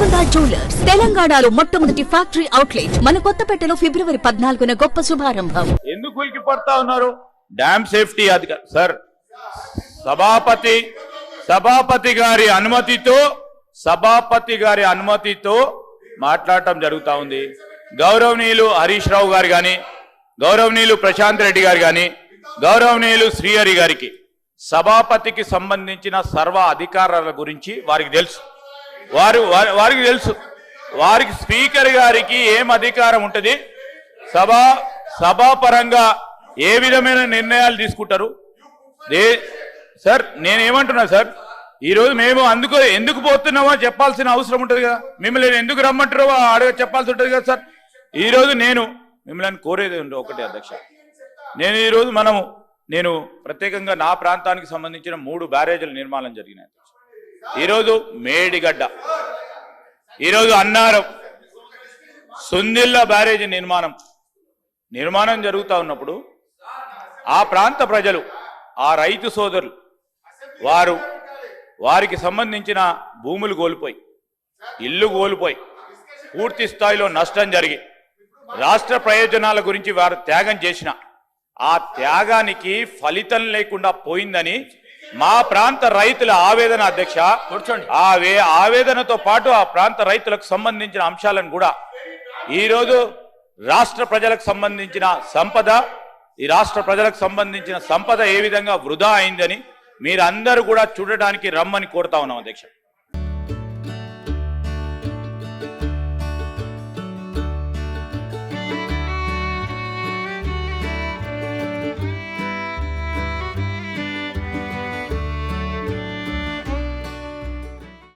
Golconda jewellers తెలంగాణలో మొట్టమొదటి factory outlet మన కొత్తపేటలో ఫిబ్రవరి పద్నాలుగున గొప్ప శుభారంభం. ఎందుకు ఉలికి పడతా ఉన్నారు? డ్యామ్ సేఫ్టీ అధికారి సార్ సభాపతి సభాపతి గారి అనుమతితో సభాపతి గారి అనుమతితో మాట్లాడటం జరుగుతూ ఉంది. గౌరవనీయులు హరీష్ రావు గారు కానీ గౌరవనీయులు ప్రశాంత్ రెడ్డి గారు కానీ గౌరవనీయులు శ్రీహరి గారికి సభాపతికి సంబంధించిన సర్వ అధికారాల గురించి వారికి తెలుసు. వారు వారి- వారికి తెలుసు. వారికి స్పీకర్ గారికి ఏం అధికారం ఉంటుంది? సభ సభాపరంగా ఏ విధమైన నిర్ణయాలు తీసుకుంటారు? సార్ నేనేమంటున్నా సార్ ఈరోజు మేము అందుకు ఎందుకు పోతున్నామో చెప్పాల్సిన అవసరం ఉంటుంది కదా. మిమ్మల్ని ఎందుకు రమ్మంటారో అడగ చెప్పాల్సి ఉంటుంది కదా సార్. ఈరోజు నేను మిమ్మల్ని కోరేది ఒకటి అధ్యక్ష. నేను ఈ రోజు మనము నేను ప్రత్యేకంగా నా ప్రాంతానికి సంబంధించిన మూడు బ్యారేజీల నిర్మాణం జరిగినాయి అధ్యక్ష. ఈరోజు మేడిగడ్డ. ఈరోజు అన్నారం. సుందిల్ల బ్యారేజ్ నిర్మాణం. నిర్మాణం జరుగుతూ ఉన్నప్పుడు ఆ ప్రాంత ప్రజలు ఆ రైతు సోదరులు వారు వారికి సంబంధించిన భూములు కోల్పోయి ఇల్లు కోల్పోయి పూర్తి స్థాయిలో నష్టం జరిగి రాష్ట్ర ప్రయోజనాల గురించి వారు త్యాగం చేసిన ఆ త్యాగానికి ఫలితం లేకుండా పోయిందని మా ప్రాంత రైతుల ఆవేదన అధ్యక్ష కూర్చోండి. ఆ ఆవేదనతో పాటు ఆ ప్రాంత రైతులకు సంబంధించిన అంశాలను కూడా. ఈరోజు రాష్ట్ర ప్రజలకు సంబంధించిన సంపద ఈ రాష్ట్ర ప్రజలకు సంబంధించిన సంపద ఏ విధంగా వృధా అయిందని మీరందరూ కూడా చూడడానికి రమ్మని కోరుతా ఉన్నాం అధ్యక్ష.